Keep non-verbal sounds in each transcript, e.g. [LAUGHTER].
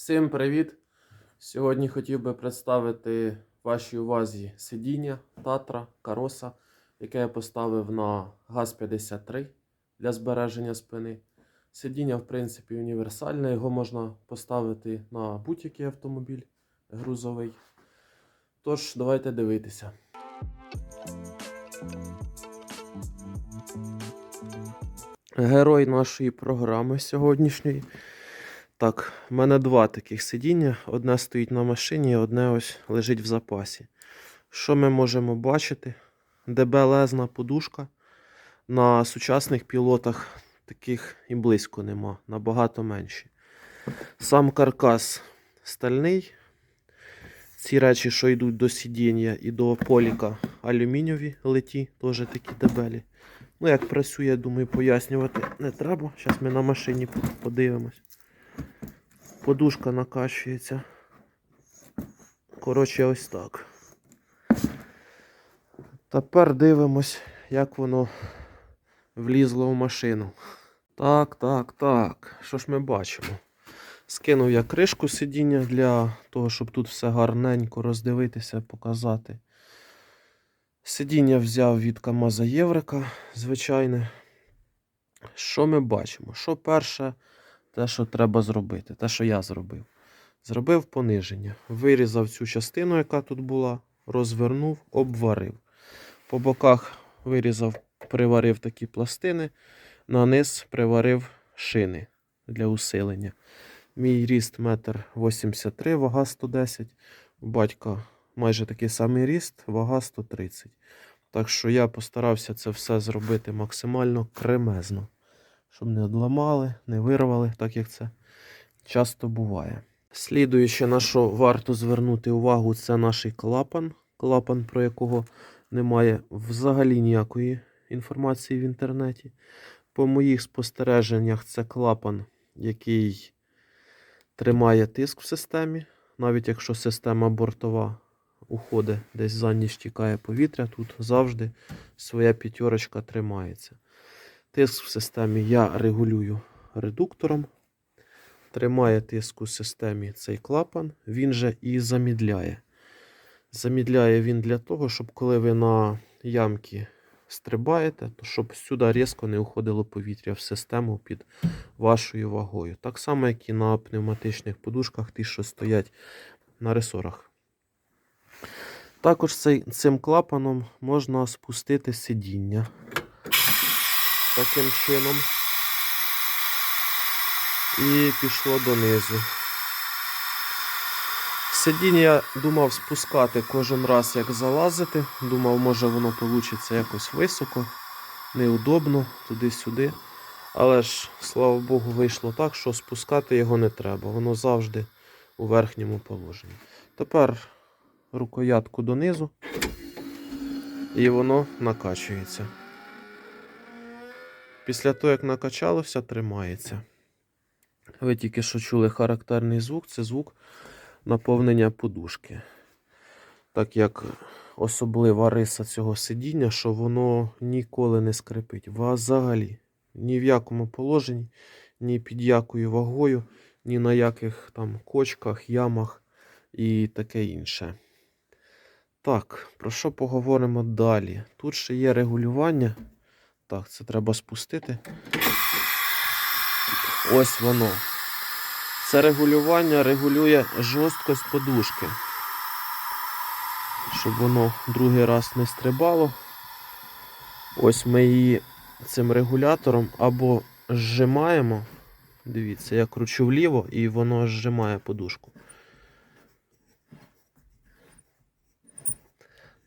Всім привіт! Сьогодні хотів би представити вашій увазі сидіння Татра Кароса, яке я поставив на ГАЗ-53 для збереження спини. Сидіння, в принципі, універсальне, його можна поставити на будь-який автомобіль грузовий. Тож, давайте дивитися. Герой нашої програми сьогоднішньої. Так, в мене два таких сидіння. Одне стоїть на машині, одне ось лежить в запасі. Що ми можемо бачити? Дебелезна подушка. На сучасних пілотах таких і близько нема, набагато менші. Сам каркас стальний. Ці речі, що йдуть до сидіння і до поліка, алюмінієві леті, теж такі дебелі. Ну, як працює, думаю, пояснювати не треба. Зараз ми на машині подивимось. Подушка накачується. Коротше, ось так. Тепер дивимось, як воно влізло в машину. Так, так, так. Що ж ми бачимо? Скинув я кришку сидіння для того, щоб тут все гарненько роздивитися, показати. Сидіння взяв від Камаза Єврика, звичайне. Що ми бачимо? Що перше, те, що треба зробити, те, що я зробив. Зробив пониження. Вирізав цю частину, яка тут була, розвернув, обварив. По боках вирізав, приварив такі пластини, на низ приварив шини для усилення. Мій ріст 1,83 м, вага 110 У батька майже такий самий ріст, вага 130 Так що я постарався це все зробити максимально кремезно, щоб не одламали, не вирвали, так як це часто буває. Слідуюче, на що варто звернути увагу, це наш клапан. Клапан, про якого немає взагалі ніякої інформації в інтернеті. По моїх спостереженнях, це клапан, який тримає тиск в системі. Навіть якщо система бортова уходить, десь за ніч тікає повітря, тут завжди своя п'ятерочка тримається. Тиск в системі я регулюю редуктором. Тримає тиск у системі цей клапан, він же і замідляє. Замідляє він для того, щоб коли ви на ямки стрибаєте, то щоб сюди різко не уходило повітря в систему під вашою вагою. Так само, як і на пневматичних подушках, ті, що стоять на ресорах. Також цим клапаном можна спустити сидіння. Таким чином. І пішло донизу. Сидіння я думав спускати кожен раз, як залазити. Думав, може воно вийде якось високо, неудобно, туди-сюди. Але ж, слава Богу, вийшло так, що спускати його не треба. Воно завжди у верхньому положенні. Тепер рукоятку донизу і воно накачується. Після того, як накачалося, тримається. Ви тільки що чули характерний звук, це звук наповнення подушки. Так як особлива риса цього сидіння, що воно ніколи не скрипить. Взагалі. Ні в якому положенні, ні під якою вагою, ні на яких там кочках, ямах і таке інше. Так, про що поговоримо далі? Тут ще є регулювання. Так, це треба спустити. Ось воно. Це регулювання регулює жорсткость подушки. Щоб воно другий раз не стрибало. Ось ми її цим регулятором або зжимаємо. Дивіться, я кручу вліво і воно зжимає подушку.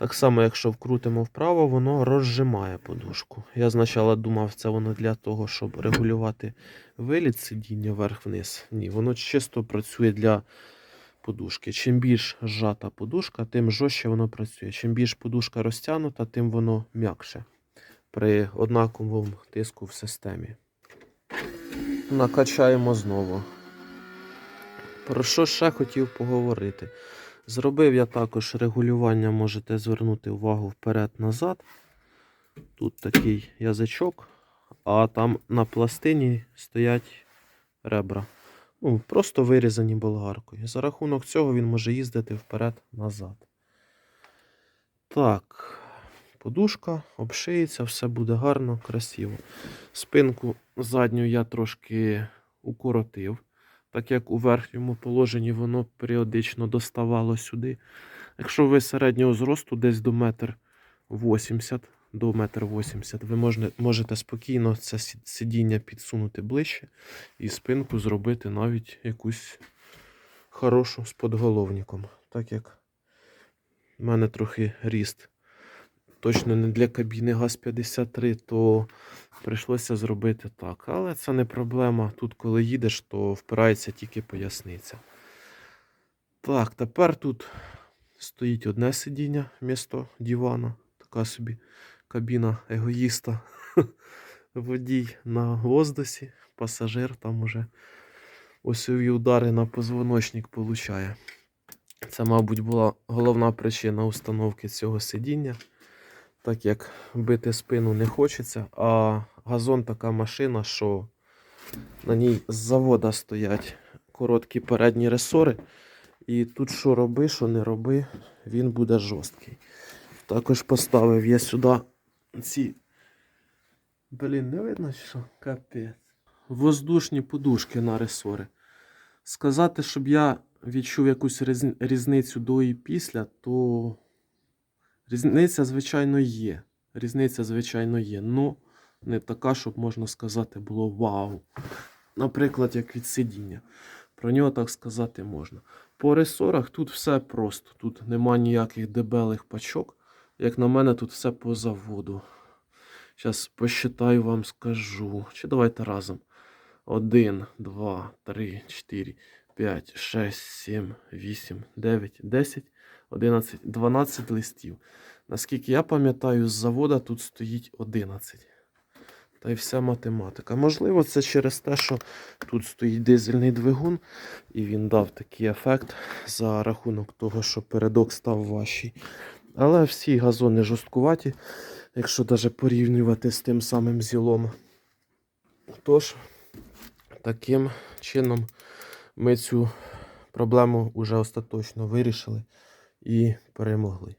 Так само, якщо вкрутимо вправо, воно розжимає подушку. Я спочатку думав, це воно для того, щоб регулювати виліт сидіння вверх-вниз. Ні, воно чисто працює для подушки. Чим більш зжата подушка, тим жорстче воно працює. Чим більш подушка розтягнута, тим воно м'якше при однаковому тиску в системі. Накачаємо знову. Про що ще хотів поговорити? Зробив я також регулювання, можете звернути увагу вперед-назад. Тут такий язичок, а там на пластині стоять ребра. Ну, просто вирізані болгаркою. За рахунок цього він може їздити вперед-назад. Так, подушка обшиється, все буде гарно, красиво. Спинку задню я трошки укоротив, так як у верхньому положенні воно періодично доставало сюди. Якщо ви середнього зросту десь до метр 80 до метр 80, ви можете спокійно це сидіння підсунути ближче і спинку зробити навіть якусь хорошу з подголовником. Так як в мене трохи ріст. Точно не для кабіни ГАЗ-53, то прийшлося зробити так. Але це не проблема. Тут, коли їдеш, то впирається тільки поясниця. Так, тепер тут стоїть одне сидіння вмісто дивана. Така собі кабіна егоїста. [LAUGHS] Водій на воздусі, пасажир там уже осьові удари на позвоночник получає. Це, мабуть, була головна причина установки цього сидіння, так як бити спину не хочеться, а газон така машина, що на ній з завода стоять короткі передні ресори. І тут що роби, що не роби, він буде жорсткий. Також поставив я сюди ці. Блін, не видно, що? Капець. Воздушні подушки на ресори. Сказати, щоб я відчув якусь різницю до і після, то різниця, звичайно, є. Різниця, звичайно, є. Ну, не така, щоб можна сказати, було вау. Наприклад, як від сидіння. Про нього так сказати можна. По ресорах тут все просто. Тут нема ніяких дебелих пачок. Як на мене, тут все по заводу. Зараз посчитаю вам скажу. Чи давайте разом. 1, 2, 3, 4, 5, 6, 7, 8, 9, 10, 11, 12 листів. Наскільки я пам'ятаю, з завода тут стоїть 11. Та й вся математика. Можливо, це через те, що тут стоїть дизельний двигун, і він дав такий ефект за рахунок того, що передок став важчий. Але всі газони жорсткуваті, якщо навіть порівнювати з тим самим зілом. Тож, таким чином ми цю проблему вже остаточно вирішили і перемогли.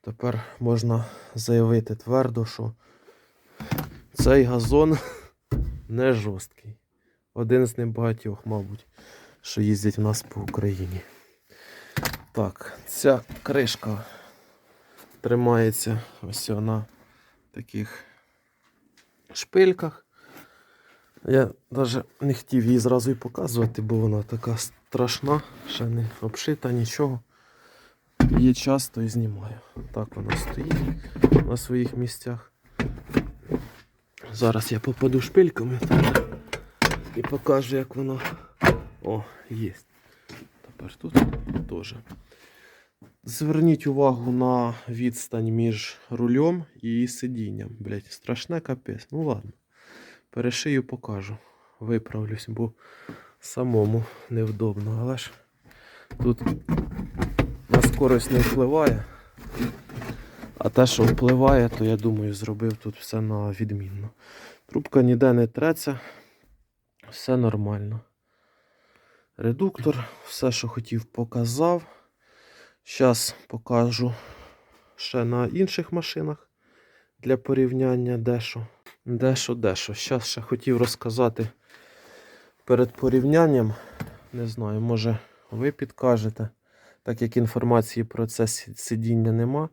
Тепер можна заявити твердо, що цей газон [LAUGHS] не жорсткий. Один з небагатьох, мабуть, що їздять в нас по Україні. Так, ця кришка тримається ось на таких шпильках. Я навіть не хотів її зразу і показувати, бо вона така страшна, ще не обшита, нічого. Є час, то і знімаю. Так вона стоїть на своїх місцях. Зараз я попаду шпильками і покажу, як воно. О, є. Тепер тут теж. Зверніть увагу на відстань між рулем і сидінням. Блять, страшне капець. Ну ладно. Перешию покажу. Виправлюсь, бо самому невдобно. Але ж тут на скорость не впливає. А те, що впливає, то я думаю, зробив тут все на відмінно. Трубка ніде не треться, все нормально. Редуктор, все, що хотів, показав. Зараз покажу ще на інших машинах для порівняння дещо. Дещо, дещо. Зараз ще хотів розказати перед порівнянням. Не знаю, може ви підкажете, так як інформації про це сидіння нема.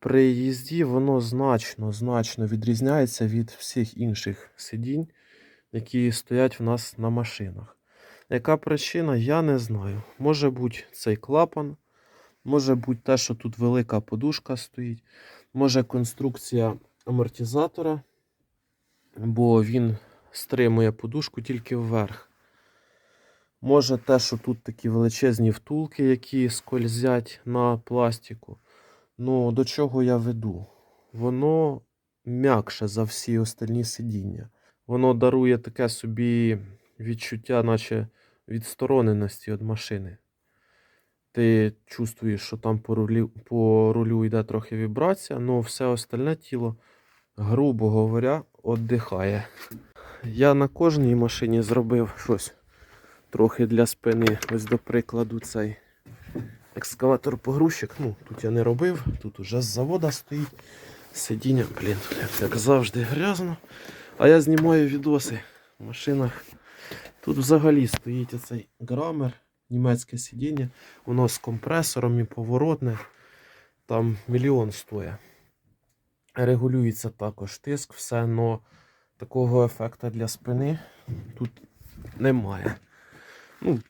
При їзді воно значно, значно відрізняється від всіх інших сидінь, які стоять в нас на машинах. Яка причина, я не знаю. Може бути цей клапан, може бути те, що тут велика подушка стоїть, може конструкція амортизатора, бо він стримує подушку тільки вверх. Може те, що тут такі величезні втулки, які скользять на пластику. Ну, до чого я веду? Воно м'якше за всі остальні сидіння. Воно дарує таке собі відчуття, наче відстороненості від машини. Ти чувствуєш, що там по рулю, по рулю йде трохи вібрація, але все остальне тіло, грубо говоря, віддихає. Я на кожній машині зробив щось трохи для спини. Ось до прикладу цей екскаватор-погрузчик. Ну, тут я не робив, тут уже з завода стоїть. Сидіння, блін, як завжди грязно. А я знімаю відоси в машинах. Тут взагалі стоїть оцей грамер, німецьке сидіння. Воно з компресором і поворотне. Там мільйон стоїть. Регулюється також тиск, все, але такого ефекту для спини тут немає. Ну,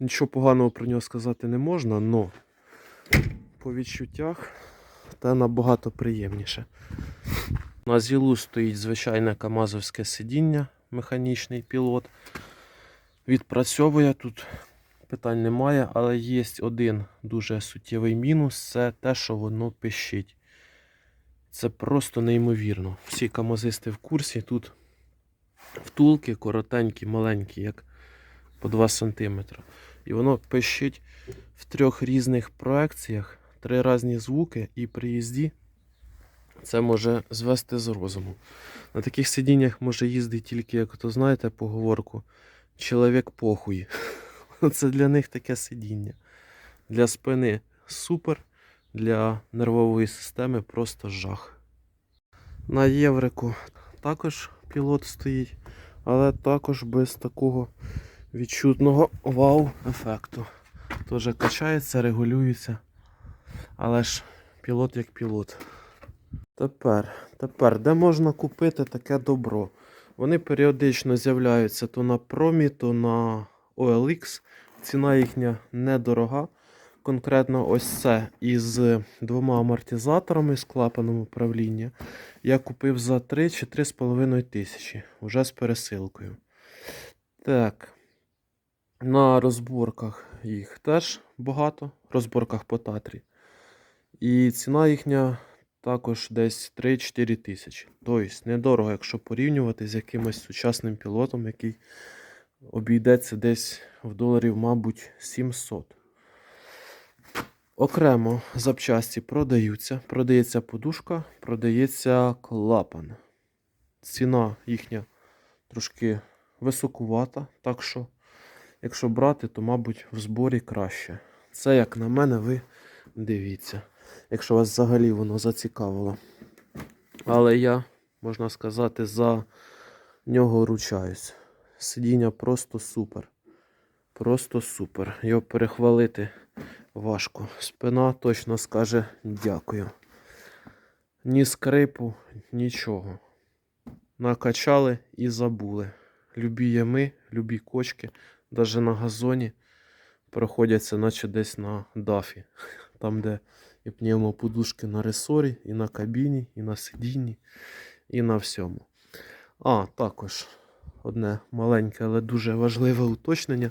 нічого поганого про нього сказати не можна, але по відчуттях те набагато приємніше. На зілу стоїть звичайне камазовське сидіння, механічний пілот. Відпрацьовує тут питань немає, але є один дуже суттєвий мінус це те, що воно пищить. Це просто неймовірно. Всі камазисти в курсі тут втулки коротенькі, маленькі, як по 2 см. І воно пищить в трьох різних проекціях, три різні звуки, і при їзді це може звести з розуму. На таких сидіннях може їздити тільки, як то знаєте, поговорку. Чоловік похуй. [LAUGHS] Це для них таке сидіння. Для спини супер, для нервової системи просто жах. На єврику також пілот стоїть, але також без такого відчутного вау-ефекту. Теж качається, регулюється. Але ж пілот як пілот. Тепер, тепер, де можна купити таке добро? Вони періодично з'являються то на промі, то на OLX. Ціна їхня недорога. Конкретно ось це із двома амортизаторами з клапаном управління. Я купив за 3 чи 3,5 тисячі, вже з пересилкою. Так. На розборках їх теж багато, розборках по Татрі. І ціна їхня також десь 3-4 тисячі. Тобто недорого, якщо порівнювати з якимось сучасним пілотом, який обійдеться десь в доларів, мабуть, 700. Окремо запчасті продаються. Продається подушка, продається клапан. Ціна їхня трошки високувата, так що, якщо брати, то, мабуть, в зборі краще. Це, як на мене, ви дивіться, якщо вас взагалі воно зацікавило. Але я, можна сказати, за нього ручаюсь. Сидіння просто супер. Просто супер. Його перехвалити важко. Спина точно скаже дякую. Ні скрипу, нічого. Накачали і забули. Любі ями, любі кочки, навіть на газоні проходяться, наче десь на дафі. [LAUGHS] Там, де і пневмоподушки на ресорі, і на кабіні, і на сидінні, і на всьому. А, також одне маленьке, але дуже важливе уточнення.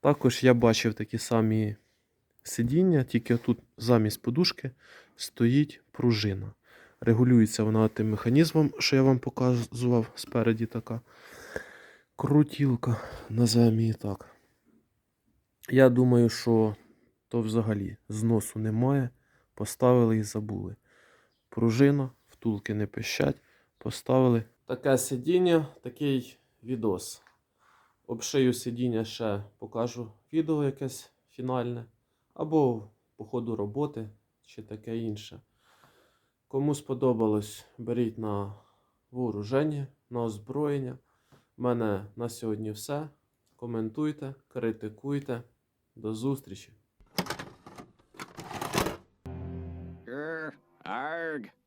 Також я бачив такі самі сидіння, тільки тут замість подушки стоїть пружина. Регулюється вона тим механізмом, що я вам показував спереді така крутілка, називаємо її так. Я думаю, що то взагалі зносу немає. Поставили і забули. Пружина, втулки не пищать. Поставили. Таке сидіння, такий відос. Обшию сидіння ще покажу відео якесь фінальне. Або по ходу роботи, чи таке інше. Кому сподобалось, беріть на вооруження, на озброєння. У мене на сьогодні все. Коментуйте, критикуйте. До зустрічі! Arg.